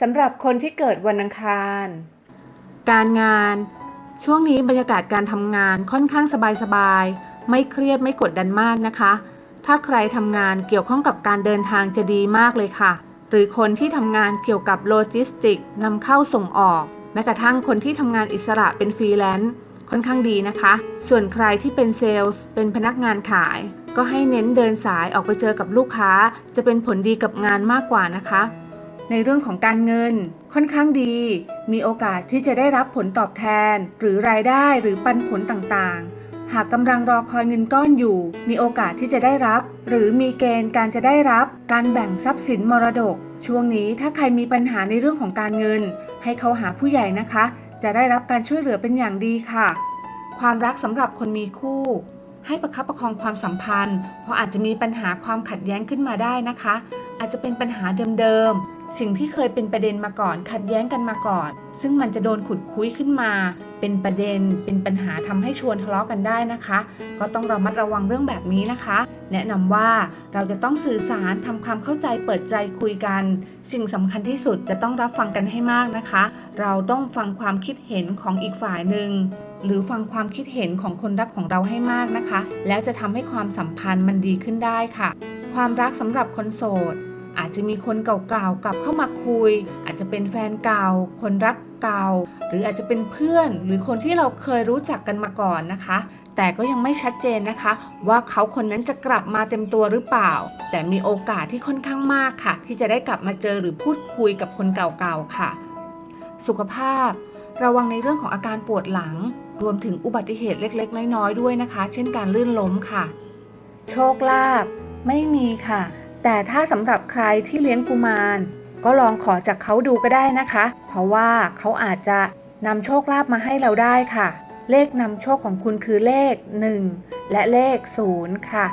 สำหรับคนที่เกิดวันอังคาร การงาน ช่วงนี้บรรยากาศการทำงานค่อนข้างสบายๆ ไม่เครียดไม่กดดันมากนะคะ ถ้าใครทำงานเกี่ยวข้องกับการเดินทางจะดีมากเลยค่ะ หรือคนที่ทำงานเกี่ยวกับโลจิสติกนำเข้าส่งออก แม้กระทั่งคนที่ทำงานอิสระเป็นฟรีแลนซ์ค่อนข้างดีนะคะ ส่วนใครที่เป็นเซลล์เป็นพนักงานขาย ก็ให้เน้นเดินสายออกไปเจอกับลูกค้า จะเป็นผลดีกับงานมากกว่านะคะ ในเรื่องของการเงิน ค่อนข้างดี มีโอกาสที่จะได้รับผลตอบแทน หรือรายได้หรือปันผลต่างๆ หากกำลังรอคอยเงินก้อนอยู่ มีโอกาสที่จะได้รับ หรือมีเกณฑ์การจะได้รับการแบ่งทรัพย์สินมรดก ช่วงนี้ถ้าใครมีปัญหาในเรื่องของการเงิน ให้เขาหาผู้ใหญ่นะคะ จะได้รับการช่วยเหลือเป็นอย่างดีค่ะ ความรักสำหรับคนมีคู่ให้ประคับประคองความสัมพันธ์ เพราะอาจจะมีปัญหาความขัดแย้งขึ้นมาได้นะคะ อาจจะเป็นปัญหาเดิมๆ สิ่งที่เคยเป็นประเด็นมาก่อน ขัดแย้งกันมาก่อน ซึ่งมันจะโดนขุดคุยขึ้นมา เป็นประเด็น เป็นปัญหาทำให้ชวนทะเลาะกันได้นะคะ ก็ต้องระมัดระวังเรื่องแบบนี้นะคะ แนะนำว่าเราจะต้องสื่อสารทำความเข้าใจเปิดใจคุยกัน สิ่งสำคัญที่สุดจะต้องรับฟังกันให้มากนะคะ เราต้องฟังความคิดเห็นของอีกฝ่ายหนึ่งหรือฟังความคิดเห็นของคนรักของเราให้มากนะคะ แล้วจะทำให้ความสัมพันธ์มันดีขึ้นได้ค่ะ ความรักสำหรับคนโสด อาจจะมีคนเก่าๆกลับเข้ามาคุย อาจจะเป็นแฟนเก่า คนรักเก่า หรืออาจจะเป็นเพื่อน หรือคนที่เราเคยรู้จักกันมาก่อนนะคะ แต่ก็ยังไม่ชัดเจนนะคะ ว่าเขาคนนั้นจะกลับมาเต็มตัวหรือเปล่า แต่มีโอกาสที่ค่อนข้างมากค่ะ ที่จะได้กลับมาเจอหรือพูดคุยกับคนเก่าๆค่ะ สุขภาพ ระวังในเรื่องของอาการปวดหลัง รวมถึงอุบัติเหตุเล็ก ๆ น้อยๆด้วยนะคะ เช่นการลื่นล้มค่ะ โชคลาภไม่มีค่ะ แต่ถ้าสำหรับใครที่เลี้ยงกุมาร ก็ลองขอจากเขาดูก็ได้นะคะ เพราะว่าเขาอาจจะนำโชคลาภมาให้เราได้ค่ะ เลขนำโชคของคุณคือเลข 1 และเลข 0 ค่ะ